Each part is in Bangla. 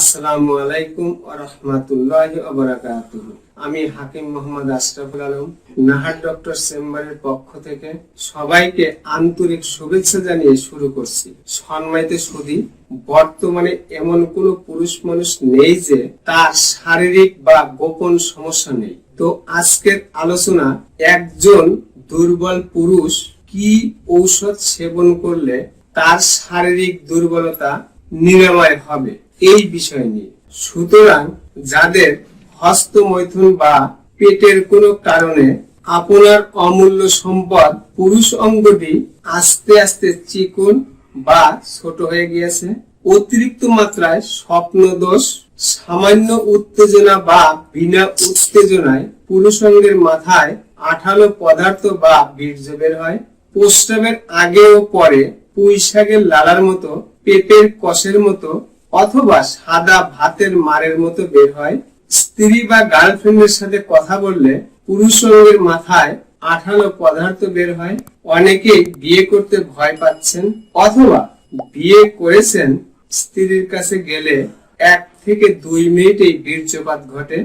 আসসালামু আলাইকুম রাহমাতুল্লাহি ওয়া আমি হাকিম মোহাম্মদ আশরাফুল আলম, নাহার ডক্টর চেম্বারের পক্ষ থেকে সবাইকে আন্তরিক শুভেচ্ছা জানিয়ে শুরু করছি। সম্মানিত সুধী বর্তমানে এমন কোন পুরুষ মানুষ নেই যে তার শারীরিক বা গোপন সমস্যা নেই। তো আজকের আলোচনা, একজন দুর্বল পুরুষ কি ঔষধ সেবন করলে তার শারীরিক দুর্বলতা নিরাময় হবে? এই বিষয় নিয়ে। সুতরাং যাদের হস্তমৈথুন বা পেটের কোনো কারণে আপনার অমূল্য সম্পদ পুরুষ অঙ্গটি আস্তে আস্তে চিকন বা ছোট হয়ে গিয়েছে, অতিরিক্ত মাত্রায় স্বপ্ন দোষ সামান্য উত্তেজনা বা বিনা উত্তেজনায় পুরুষ অঙ্গের মাথায় আঠালো পদার্থ বা বীর্য বের হয়। প্রস্রাবের আগে ও পরে পুঁই শাকের লালার মতো, পেটের কষের মতো অথবা সাদা ভাতের মারের মতো বের হয়। স্ত্রী বা গার্লফ্রেন্ডের সাথে কথা বললে পুরুষ অঙ্গের মাথায় আঠালো পদার্থ বের হয়। অনেকেই বিয়ে করতে ভয় পাচ্ছেন অথবা বিয়ে করেছেন, স্ত্রীর কাছে গেলে এক থেকে দুই মিনিটেই বীর্যপাত ঘটে।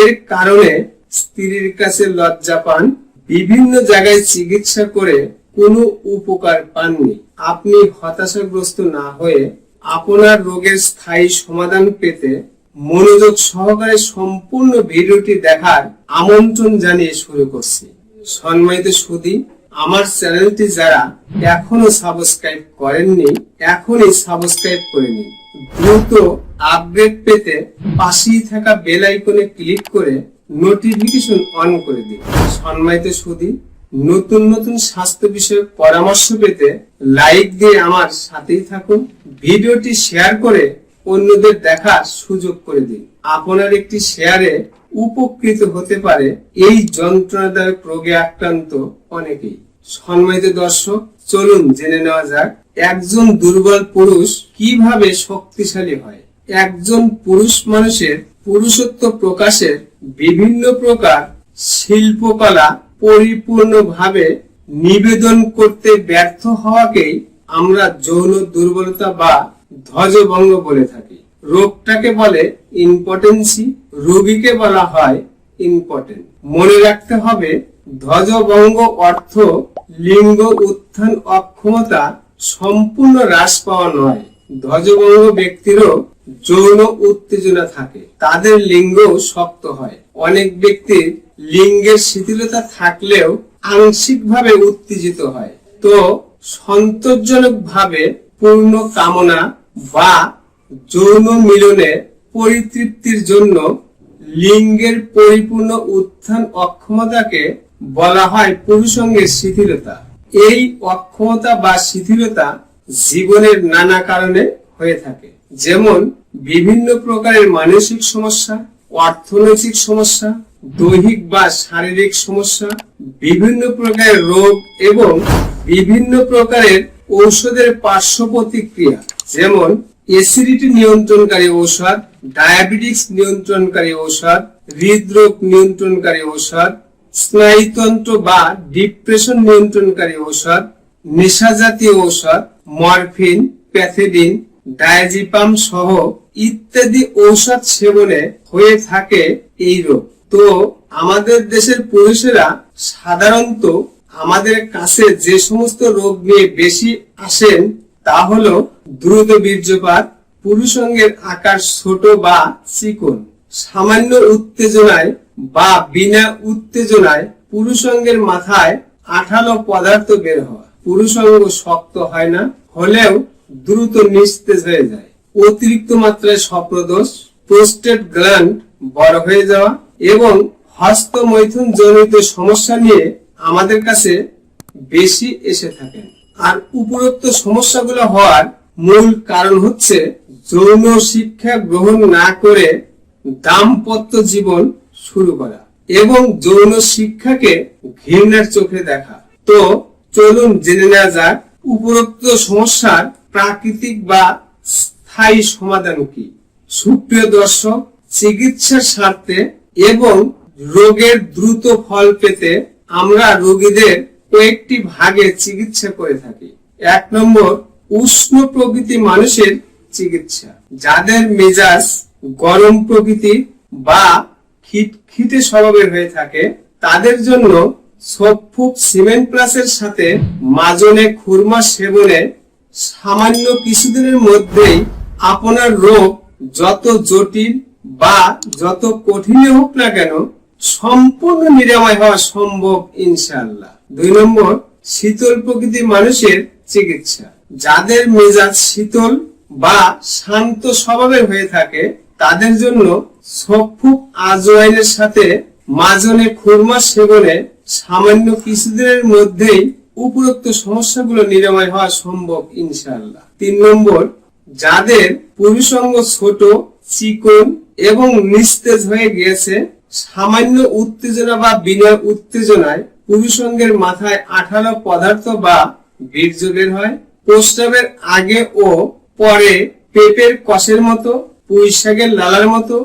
এর কারণে স্ত্রীর কাছে লজ্জা পান, বিভিন্ন জায়গায় চিকিৎসা করে কোনো উপকার পাননি। আপনি হতাশাগ্রস্ত না হয়ে আপনার রোগের স্থায়ী সমাধান পেতে মনোযোগ সহকারে সম্পূর্ণ ভিডিওটি দেখার আমন্ত্রণ জানিয়ে শুরু করছি। সম্মানিত সুদী, আমার চ্যানেলটি যারা এখনও সাবস্ক্রাইব করেননি, এখনই সাবস্ক্রাইব করে নিন। দ্রুত আপডেট পেতে পাশেই থাকা বেল আইকনে ক্লিক করে নোটিফিকেশন অন করে দিন। সম্মানিত সুদী নতুন নতুন স্বাস্থ্য বিষয়ক পরামর্শ পেতে লাইক দিয়ে আমার সাথেই থাকুন। ভিডিওটি শেয়ার করে অন্যদের দেখার সুযোগ করে দিন। আপনার একটি শেয়ারে উপকৃত হতে পারে এই যন্ত্রণাদায়ক রোগে আক্রান্ত অনেকেই। সম্মানিত দর্শক, চলুন জেনে নেওয়া যাক একজন দুর্বল পুরুষ কীভাবে শক্তিশালী হয়। একজন পুরুষ মানুষের পুরুষত্ব প্রকাশের বিভিন্ন প্রকার শিল্পকলা পরিপূর্ণভাবে নিবেদন করতে ব্যর্থ হওয়াকেই আমরা যৌন দুর্বলতা বা ধ্বজভঙ্গ বলে থাকি। রোগটাকে বলে ইম্পর্টেন্সি, রোগীকে বলা হয় ইম্পর্টেন্ট। মনে রাখতে হবে, ধ্বজভঙ্গ অর্থ লিঙ্গ উত্থান অক্ষমতা সম্পূর্ণ হ্রাস পাওয়া নয়। ধ্বজভঙ্গ ব্যক্তিরও যৌন উত্তেজনা থাকে। তাদের লিঙ্গ শক্ত হয়। অনেক ব্যক্তির লিঙ্গের শিথিলতা থাকলেও আংশিকভাবে উত্তেজিত হয়। তো সন্তোষজনক ভাবে পূর্ণ কামনা বা যৌন মিলনের পরিতৃপ্তির জন্য লিঙ্গের পরিপূর্ণ উত্থান অক্ষমতাকে বলা হয় পুরুষঙ্গের শিথিলতা। এই অক্ষমতা বা শিথিলতা জীবনের নানা কারণে হয়ে থাকে। যেমন বিভিন্ন প্রকারের মানসিক সমস্যা, অর্থনৈতিক সমস্যা, দৈহিক বা শারীরিক সমস্যা, বিভিন্ন প্রকারের রোগ এবং বিভিন্ন প্রকারের ঔষধের পার্শ্ব প্রতিক্রিয়া যেমন এসিডিটি নিয়ন্ত্রণকারী ঔষধ ডায়াবেটিক্স নিয়ন্ত্রণকারী ঔষধ, হৃদরোগ নিয়ন্ত্রণকারী ঔষধ, স্নায়ুতন্ত্র বা ডিপ্রেশন নিয়ন্ত্রণকারী ঔষধ, নেশাজাতীয় ঔষধ মরফিন প্যাথেডিন ডায়াজিপাম সহ ইত্যাদি ঔষধ সেবনে হয়ে থাকে এই রোগ। তো আমাদের দেশের পুরুষেরা সাধারণত আমাদের কাছে যে সমস্ত রোগ নিয়ে বেশি আসেন তা হলো দ্রুত বীর্যপাত পুরুষঙ্গের আকার ছোট বা চিকন, সামান্য উত্তেজনায় বা বিনা উত্তেজনায় পুরুষঙ্গের মাথায় আঠালো পদার্থ বের হওয়া। পুরুষঙ্গ শক্ত হয় না, হলেও দ্রুত নিস্তেজ হয়ে যায়। অতিরিক্ত মাত্রায় স্বপ্নদোষ, প্রোস্টেট গ্ল্যান্ড বড় হয়ে যাওয়া এবং হস্তমৈথুন জনিত সমস্যা নিয়ে আমাদের কাছে বেশি এসে থাকেন। আর উপরোক্ত সমস্যাগুলো হওয়ার মূল কারণ হচ্ছে যৌন শিক্ষা গ্রহণ না করে দাম্পত্য জীবন শুরু করা এবং যৌন শিক্ষাকে ঘৃণার চোখে দেখা। তো চলুন জেনে নেওয়া যাক উপরোক্ত সমস্যার প্রাকৃতিক বা স্থায়ী সমাধান কি? সুপ্রিয় দর্শক, চিকিৎসার স্বার্থে এবং রোগের দ্রুত ফল পেতে আমরা রোগীদের কয়েকটি ভাগে চিকিৎসা করে থাকি। এক নম্বর, উষ্ণ প্রকৃতি মানুষের চিকিৎসা। যাদের মেজাজ গরম প্রকৃতি বা খিটখিটে স্বভাবের হয়ে থাকে, তাদের জন্য সফুক সিমেন্ট প্লাসের সাথে মাজনে খুরমা সেবনে সামান্য কিছুদিনের মধ্যেই আপনার রোগ যত জটিল বা যত কঠিন হোক না কেন, সম্পূর্ণ নিরাময় হওয়া সম্ভব ইনশাল্লাহ দুই নম্বর, শীতল প্রকৃতির মানুষের চিকিৎসা। যাদের মেজাজ শীতল বা শান্ত স্বভাবের হয়ে থাকে, তাদের জন্য সফুক আজওয়াইনের সাথে মাজনে খুরমা সেবনে সামান্য কিছুদিনের মধ্যেই উপরোক্ত সমস্যাগুলো নিরাময় হওয়া সম্ভব, ইনশাআল্লাহ। তিন নম্বর, যাদের পুরুষঙ্গ ছোট, চিকন এবং নিস্তেজ হয়ে গিয়েছে, সামান্য উত্তেজনা বা বিনা উত্তেজনায় পুরুষঙ্গের মাথায় আঠালো পদার্থ বা বীর্য বের হয়। প্রস্রাবের আগে ও পরে পেঁপের কষের মতো, পুঁই লালার মতো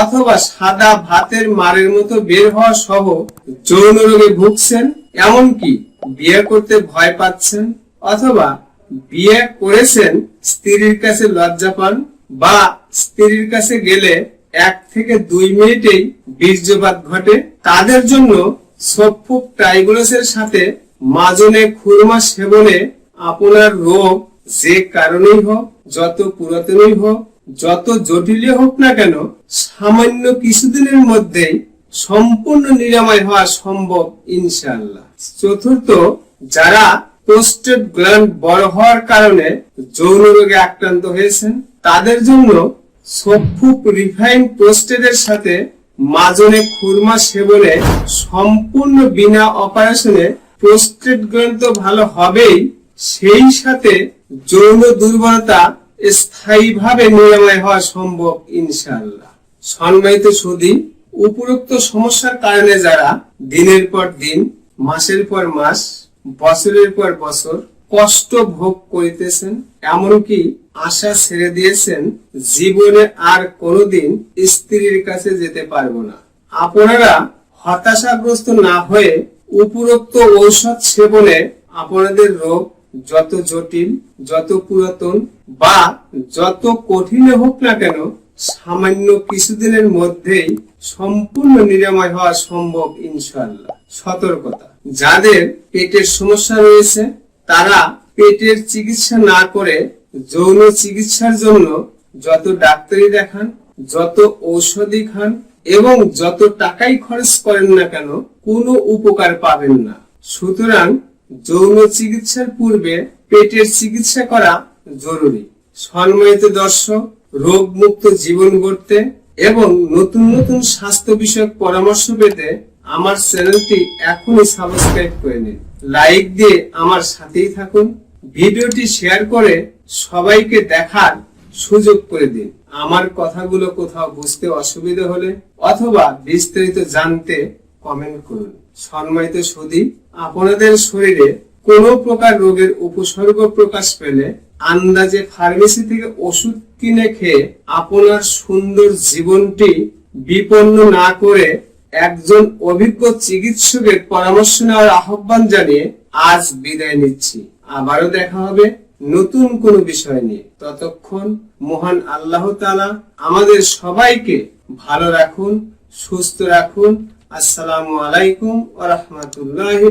অথবা সাদা ভাতের মারের মতো বের হওয়া সহ যৌন রোগে ভুগছেন। এমনকি বিয়ে করতে ভয় পাচ্ছেন অথবা বিয়ে করেছেন স্ত্রীর কাছে লজ্জা পান বা স্ত্রীর কাছে গেলে এক থেকে দুই মিনিটেই বীর্যপাত ঘটে, তাদের জন্য সফুক ট্রাইগুলোসের সাথে মাজনে খুরমা সেবনে আপনার রোগ যে কারণেই হোক, যত পুরাতনই হোক, যত জটিলই হোক না কেন, সামান্য কিছুদিনের মধ্যেই সম্পূর্ণ নিরাময় হওয়া সম্ভব, ইনশাআল্লাহ। চতুর্থ, যারা প্রোস্টেট গ্ল্যান্ড বড় হওয়ার কারণে যৌন রোগে আক্রান্ত হয়েছেন, তাদের জন্য রিফাইন সাথে মাজনে খুরমা সেবনে সম্পূর্ণ বিনা অপারেশনে প্রোস্টেট গ্রন্থ ভালো হবেই, সেই সাথে যৌন দুর্বলতা স্থায়ীভাবে নিরাময় হওয়া সম্ভব, ইনশাআল্লাহ। সম্মানিত সুদী উপরোক্ত সমস্যার কারণে যারা দিনের পর দিন, মাসের পর মাস, বছরের পর বছর কষ্ট ভোগ করিতেছেন, এমনকি আশা ছেড়ে দিয়েছেন, জীবনে আর কোনোদিন স্ত্রীর কাছে যেতে পারব না। আপনারা হতাশাগ্রস্ত না হয়ে উপরোক্ত ঔষধ সেবনে আপনাদের রোগ যত জটিল, যত পুরাতন বা যত কঠিন হোক না কেন সামান্য কিছুদিনের মধ্যেই সম্পূর্ণ নিরাময় হওয়া সম্ভব, ইনশাআল্লাহ। সতর্কতা। যাদের পেটের সমস্যা রয়েছে, তারা পেটের চিকিৎসা না করে যৌন চিকিৎসার জন্য যত ডাক্তারি দেখান, যত ঔষধি খান এবং যত টাকাই খরচ করেন না কেন, কোনো উপকার পাবেন না। সুতরাং যৌন চিকিৎসার পূর্বে পেটের চিকিৎসা করা জরুরি। সম্মানিত দর্শক রোগ মুক্ত জীবন গড়তে এবং নতুন নতুন স্বাস্থ্য বিষয়ক পরামর্শ পেতে আমার চ্যানেলটি এখনই সাবস্ক্রাইব করে নিন। লাইক দিয়ে আমার সাথেই থাকুন। ভিডিওটি শেয়ার করে সবাইকে দেখার সুযোগ করে দিন। আমার কথাগুলো কোথাও বুঝতে অসুবিধা হলে অথবা বিস্তারিত জানতে কমেন্ট করুন। সম্মানিত সুদী আপনাদের শরীরে কোনো প্রকার রোগের উপসর্গ প্রকাশ পেলে আন্দাজে ফার্মেসি থেকে ওষুধ কিনে খেয়ে আপনার সুন্দর জীবনটি বিপন্ন না করে একজন অভিজ্ঞ চিকিৎসকের পরামর্শ নেওয়ার আহ্বান জানিয়ে আজ বিদায় নিচ্ছি। আবারও দেখা হবে নতুন কোন বিষয় নিয়ে। ততক্ষণ মহান আল্লাহ তালা আমাদের সবাইকে ভালো রাখুন, সুস্থ রাখুন। আসসালামু আলাইকুম ওয়া রাহমাতুল্লাহি